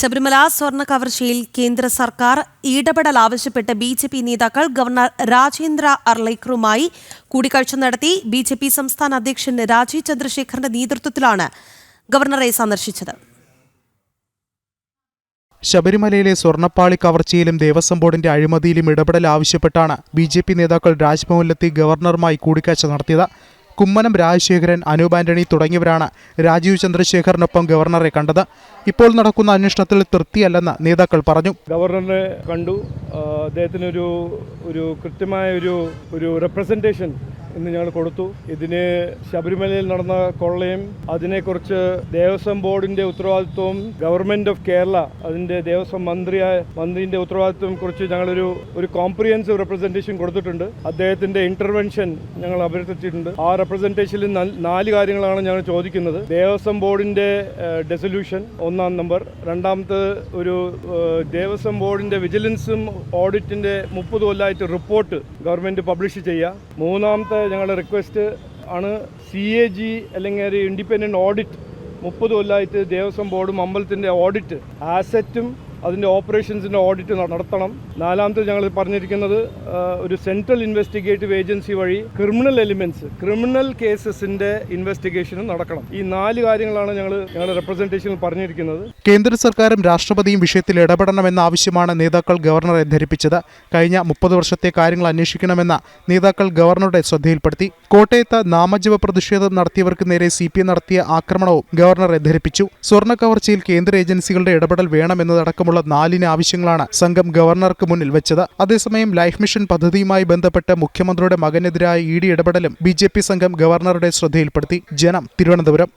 ശബരിമല സ്വർണ കവർച്ചയിൽ കേന്ദ്ര സർക്കാർ ഇടപെടൽ ആവശ്യപ്പെട്ട് ബി ജെ പി നേതാക്കൾ ഗവർണർ രാജേന്ദ്ര അർലേക്കറുമായി കൂടിക്കാഴ്ച നടത്തി. ബി ജെ പി സംസ്ഥാന അധ്യക്ഷൻ രാജീവ് ചന്ദ്രശേഖറിന്റെ നേതൃത്വത്തിലാണ് ഗവർണറെ സന്ദർശിച്ചത്. ശബരിമലയിലെ സ്വർണപ്പാളി കവർച്ചയിലും ദേവസ്വം ബോർഡിന്റെ അഴിമതിയിലും ഇടപെടൽ ആവശ്യപ്പെട്ടാണ് ബി ജെ പി നേതാക്കൾ രാജ്ഭവനിലെത്തി ഗവർണറുമായി കൂടിക്കാഴ്ച നടത്തിയത്. കുമ്മനം രാജശേഖരൻ അനൂപ് ആന്റണി തുടങ്ങിയവരാണ് രാജീവ് ചന്ദ്രശേഖറിനൊപ്പം ഗവർണറെ കണ്ടത്. ഇപ്പോൾ നടക്കുന്ന അന്വേഷണത്തിൽ തൃപ്തിയല്ലെന്ന് നേതാക്കൾ പറഞ്ഞു. ഗവർണറെ കണ്ടു. അദ്ദേഹത്തിനൊരു ഒരു കൃത്യമായ ഒരു ഒരു റെപ്രസെന്റേഷൻ ഇന്ന് ഞങ്ങൾ കൊടുത്തു. ഇതിന് ശബരിമലയിൽ നടന്ന കൊള്ളയും അതിനെക്കുറിച്ച് ദേവസ്വം ബോർഡിന്റെ ഉത്തരവാദിത്വവും ഗവൺമെന്റ് ഓഫ് കേരള അതിന്റെ ദേവസ്വം മന്ത്രിയായ മന്ത്രിന്റെ ഉത്തരവാദിത്വം കുറിച്ച് ഞങ്ങളൊരു ഒരു കോംപ്രിഹെൻസീവ് റെപ്രസെന്റേഷൻ കൊടുത്തിട്ടുണ്ട്. അദ്ദേഹത്തിന്റെ ഇന്റർവെൻഷൻ ഞങ്ങൾ അഭ്യർത്ഥിച്ചിട്ടുണ്ട്. ആ റെപ്രസെന്റേഷനിൽ നാല് കാര്യങ്ങളാണ് ഞങ്ങൾ ചോദിക്കുന്നത്. ദേവസ്വം ബോർഡിന്റെ ഡെസൊല്യൂഷൻ ഒന്നാം നമ്പർ. രണ്ടാമത്തെ ഒരു ദേവസ്വം ബോർഡിന്റെ വിജിലൻസും ഓഡിറ്റിന്റെ മുപ്പത് കൊല്ലമായിട്ട് റിപ്പോർട്ട് ഗവൺമെന്റ് പബ്ലിഷ് ചെയ്യുക. മൂന്നാമത്തെ ഞങ്ങളുടെ റിക്വസ്റ്റ് ആണ് സി എ ജി അല്ലെങ്കിൽ ഒരു ഇൻഡിപെൻഡന്റ് ഓഡിറ്റ് മുപ്പത് കൊല്ലമായിട്ട് ദേവസ്വം ബോർഡും അമ്പലത്തിന്റെ ഓഡിറ്റ് ആസറ്റും അതിന്റെ ഓപ്പറേഷൻസിന്റെ ഓഡിറ്റ് നടത്തണം. നാലാമത്തെ ഞങ്ങൾ പറഞ്ഞിരിക്കുന്നത് ഒരു സെൻട്രൽ ഇൻവെസ്റ്റിഗേറ്റീവ് ഏജൻസി വഴി ക്രിമിനൽ എലിമെന്റ്സ് ക്രിമിനൽ കേസസിന്റെ ഇൻവെസ്റ്റിഗേഷനും നടക്കണം. ഈ നാല് കാര്യങ്ങളാണ് ഞങ്ങൾ ഞങ്ങളുടെ റെപ്രസെന്റേഷനിൽ പറഞ്ഞിരിക്കുന്നത്. കേന്ദ്ര സർക്കാരും രാഷ്ട്രപതിയും വിഷയത്തിൽ ഇടപെടണമെന്ന ആവശ്യമാണ് നേതാക്കൾ ഗവർണറെ ധരിപ്പിച്ചത്. കഴിഞ്ഞ മുപ്പത് വർഷത്തെ കാര്യങ്ങൾ അന്വേഷിക്കണമെന്ന നേതാക്കൾ ഗവർണറുടെ ശ്രദ്ധയിൽപ്പെടുത്തി. കോട്ടയത്ത് നാമജപ പ്രതിഷേധം നടത്തിയവർക്ക് നേരെ സി നടത്തിയ ആക്രമണവും ഗവർണറെ ധരിപ്പിച്ചു. സ്വർണ കവർച്ചയിൽ കേന്ദ്ര ഏജൻസികളുടെ ഇടപെടൽ വേണമെന്നതടക്കമുള്ള നാലിന് ആവശ്യങ്ങളാണ് സംഘം ഗവർണർക്ക് മുന്നിൽ വെച്ചത്. അതേസമയം ലൈഫ് മിഷൻ പദ്ധതിയുമായി ബന്ധപ്പെട്ട് മുഖ്യമന്ത്രിയുടെ മകനെതിരായ ഇ ഡി ഇടപെടലും ബി സംഘം ഗവർണറുടെ ശ്രദ്ധയിൽപ്പെടുത്തി. ജനം തിരുവനന്തപുരം.